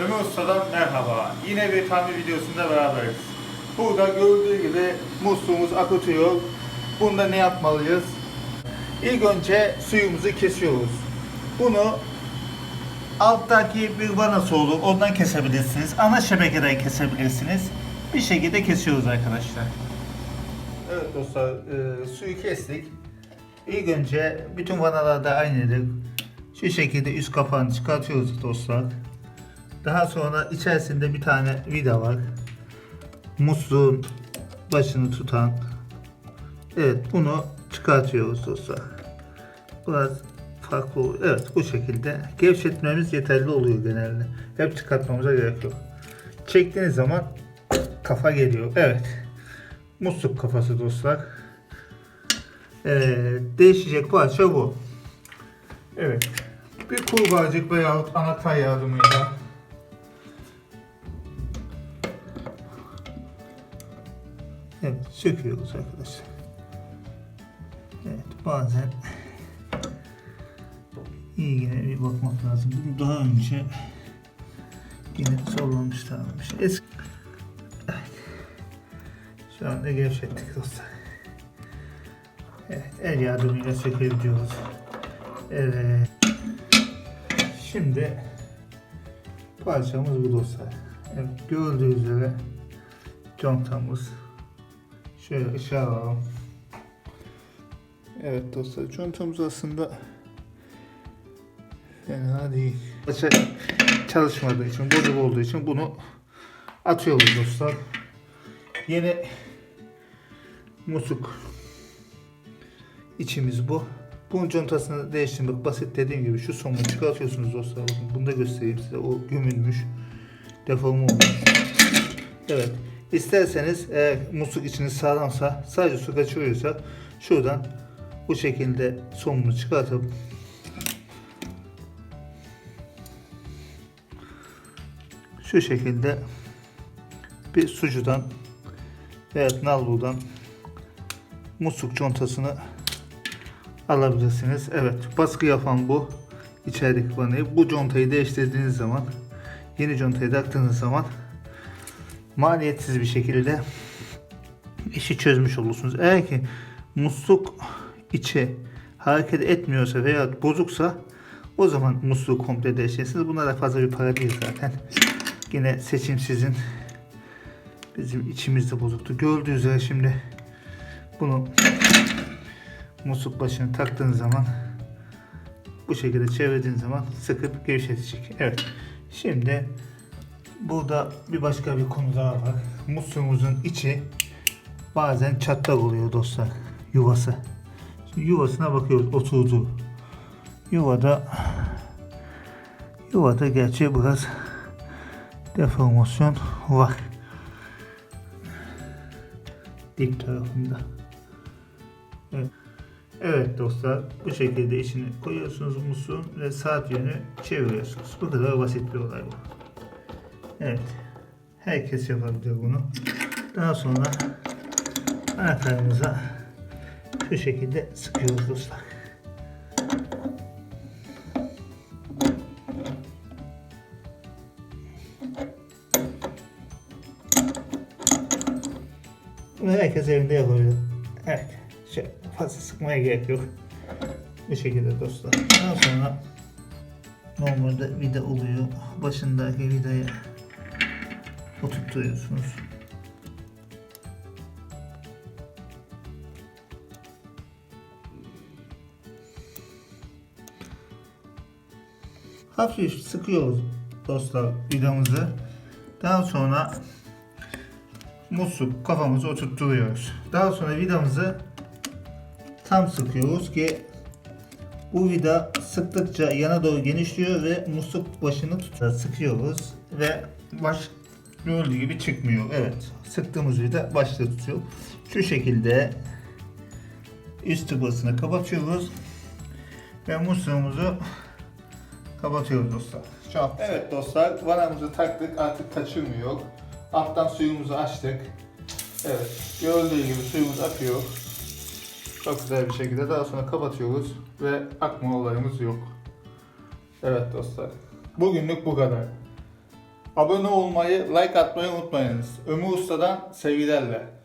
Ömer Usta'dan merhaba. Yine bir tamir videosunda beraberiz. Burada gördüğü gibi musluğumuz akıtıyor. Bunda ne yapmalıyız? İlk önce suyumuzu kesiyoruz. Bunu alttaki bir vanası olur. Ondan kesebilirsiniz. Ana şebekeden kesebilirsiniz. Bir şekilde kesiyoruz arkadaşlar. Evet dostlar, e, suyu kestik. İlk önce bütün vanalarda aynıdır. Şu şekilde üst kapağını çıkartıyoruz dostlar. Daha sonra içerisinde bir tane vida var. Musluğun başını tutan. Evet bunu çıkartıyoruz dostlar. Biraz farklı oluyor. Evet bu şekilde gevşetmemiz yeterli oluyor genelde. Hep çıkartmamıza gerek yok. Çektiğiniz zaman kafa geliyor. Evet. Musluk kafası dostlar. Evet, değişecek parça bu. Evet. Bir kurbağacık veyahut anahtar yardımıyla söküyoruz arkadaşlar. Evet, bazen iyi yine bir bakmak lazım. Bunu daha önce yine zorlamışlarmış. Eski Evet. Şu anda gevşettik dostlar. Evet, el yardımıyla sökebiliyoruz. Evet. Şimdi parçamız bu dostlar. Evet, gördüğünüz üzere contamız. Şöyle alalım. Evet dostlar, contamız aslında fena değil. Parça çalışmadığı için, bozuk olduğu için bunu atıyoruz dostlar. Yeni musluk içimiz bu. Bunun contasını değiştirmek basit dediğim gibi şu somunu çıkartıyorsunuz dostlar. Bakın bunu da göstereyim size. O gömülmüş. Deforme olmuş. Evet. İsterseniz eğer musluk içiniz sağlamsa sadece su kaçırıyorsa şuradan bu şekilde somunu çıkartıp şu şekilde bir sucudan veya nalburdan musluk contasını alabilirsiniz. Evet, baskı yapan bu içerideki vanayı. Bu contayı değiştirdiğiniz zaman, yeni contayı taktığınız zaman maliyetsiz bir şekilde işi çözmüş olursunuz. Eğer ki musluk içi hareket etmiyorsa veya bozuksa o zaman musluğu komple değiştirirsiniz. Bunlara fazla bir para değil zaten. Yine seçim sizin. Bizim içimizde bozuktu. Gördüğünüz üzere şimdi bunu musluk başını taktığınız zaman bu şekilde çevirdiğiniz zaman sıkıp gevşetecek. Evet. Şimdi burada bir başka bir konu daha var. Musluğumuzun içi bazen çatlak oluyor dostlar. Yuvası. Şimdi yuvasına bakıyoruz oturdu. Yuvada yuvada gerçi biraz deformasyon var. Dip tarafında. Evet. Evet dostlar bu şekilde içine koyuyorsunuz musluğun ve saat yönü çeviriyorsunuz. Bu kadar basit bir olay bu. Evet. Herkes yapabilir bunu. Daha sonra anahtarımıza şu şekilde sıkıyoruz dostlar. Bunu herkes evinde yapabilir. Evet. Şöyle fazla sıkmaya gerek yok. Bu şekilde dostlar. Daha sonra normalde vida oluyor. Başındaki vidayı oturtuyorsunuz. Hafif sıkıyoruz dostlar vidamızı. Daha sonra musluk kafamızı oturtturuyoruz. Daha sonra vidamızı tam sıkıyoruz ki bu vida sıktıkça yana doğru genişliyor ve musluk başını tutar. Sıkıyoruz ve baş gördüğü gibi çıkmıyor. Evet. Sıktığımız vida başta tutuyor. Şu şekilde üst tıbasını kapatıyoruz ve musluğumuzu kapatıyoruz dostlar. Çok evet dostlar vanamızı taktık artık kaçırmıyor. Alttan suyumuzu açtık. Evet gördüğü gibi suyumuz akıyor. Çok güzel bir şekilde daha sonra kapatıyoruz ve akma olayımız yok. Evet dostlar. Bugünlük bu kadar. Abone olmayı, like atmayı unutmayınız. Ömür Usta'dan sevgilerle.